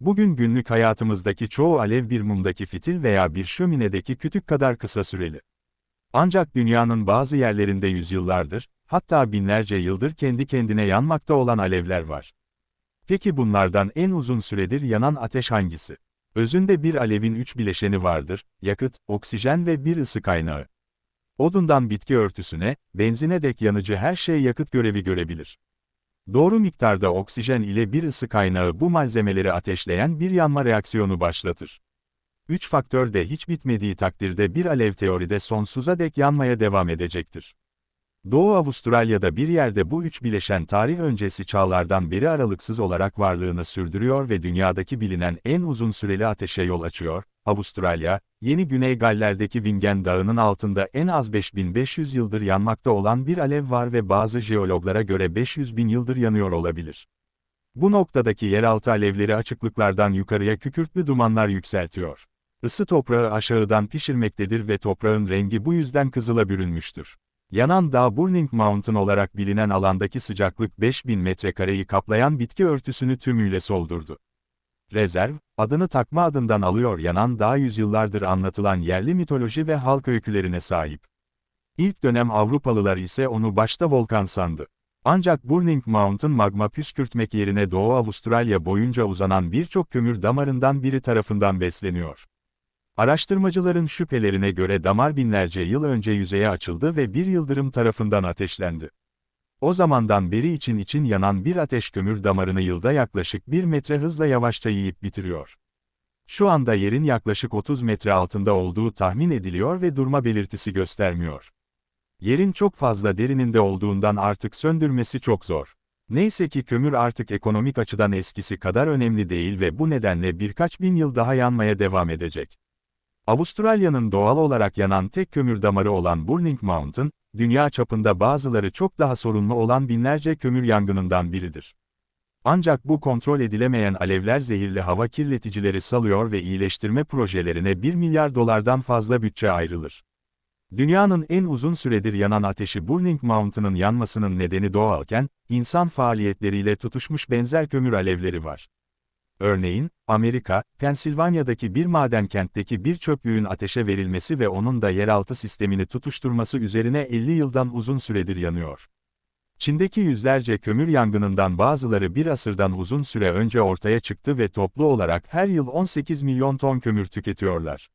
Bugün günlük hayatımızdaki çoğu alev bir mumdaki fitil veya bir şöminedeki kütük kadar kısa süreli. Ancak dünyanın bazı yerlerinde yüzyıllardır, hatta binlerce yıldır kendi kendine yanmakta olan alevler var. Peki bunlardan en uzun süredir yanan ateş hangisi? Özünde bir alevin üç bileşeni vardır, yakıt, oksijen ve bir ısı kaynağı. Odundan bitki örtüsüne, benzine dek yanıcı her şey yakıt görevi görebilir. Doğru miktarda oksijen ile bir ısı kaynağı bu malzemeleri ateşleyen bir yanma reaksiyonu başlatır. Üç faktör de hiç bitmediği takdirde bir alev teoride sonsuza dek yanmaya devam edecektir. Doğu Avustralya'da bir yerde bu üç bileşen tarih öncesi çağlardan beri aralıksız olarak varlığını sürdürüyor ve dünyadaki bilinen en uzun süreli ateşe yol açıyor. Avustralya, Yeni Güney Galler'deki Vingen Dağı'nın altında en az 5500 yıldır yanmakta olan bir alev var ve bazı jeologlara göre 500 bin yıldır yanıyor olabilir. Bu noktadaki yeraltı alevleri açıklıklardan yukarıya kükürtlü dumanlar yükseltiyor. Isı toprağı aşağıdan pişirmektedir ve toprağın rengi bu yüzden kızıla bürünmüştür. Yanan dağ Burning Mountain olarak bilinen alandaki sıcaklık 5000 metrekareyi kaplayan bitki örtüsünü tümüyle soldurdu. Rezerv, adını takma adından alıyor yanan dağ yüzyıllardır anlatılan yerli mitoloji ve halk öykülerine sahip. İlk dönem Avrupalılar ise onu başta volkan sandı. Ancak Burning Mountain magma püskürtmek yerine Doğu Avustralya boyunca uzanan birçok kömür damarından biri tarafından besleniyor. Araştırmacıların şüphelerine göre damar binlerce yıl önce yüzeye açıldı ve bir yıldırım tarafından ateşlendi. O zamandan beri için için yanan bir ateş kömür damarını yılda yaklaşık 1 metre hızla yavaşça yiyip bitiriyor. Şu anda yerin yaklaşık 30 metre altında olduğu tahmin ediliyor ve durma belirtisi göstermiyor. Yerin çok fazla derininde olduğundan artık söndürmesi çok zor. Neyse ki kömür artık ekonomik açıdan eskisi kadar önemli değil ve bu nedenle birkaç bin yıl daha yanmaya devam edecek. Avustralya'nın doğal olarak yanan tek kömür damarı olan Burning Mountain, dünya çapında bazıları çok daha sorunlu olan binlerce kömür yangınından biridir. Ancak bu kontrol edilemeyen alevler zehirli hava kirleticileri salıyor ve iyileştirme projelerine 1 milyar dolardan fazla bütçe ayrılır. Dünyanın en uzun süredir yanan ateşi Burning Mountain'ın yanmasının nedeni doğalken, insan faaliyetleriyle tutuşmuş benzer kömür alevleri var. Örneğin, Amerika, Pensilvanya'daki bir maden kentteki bir çöplüğün ateşe verilmesi ve onun da yeraltı sistemini tutuşturması üzerine 50 yıldan uzun süredir yanıyor. Çin'deki yüzlerce kömür yangınından bazıları bir asırdan uzun süre önce ortaya çıktı ve toplu olarak her yıl 18 milyon ton kömür tüketiyorlar.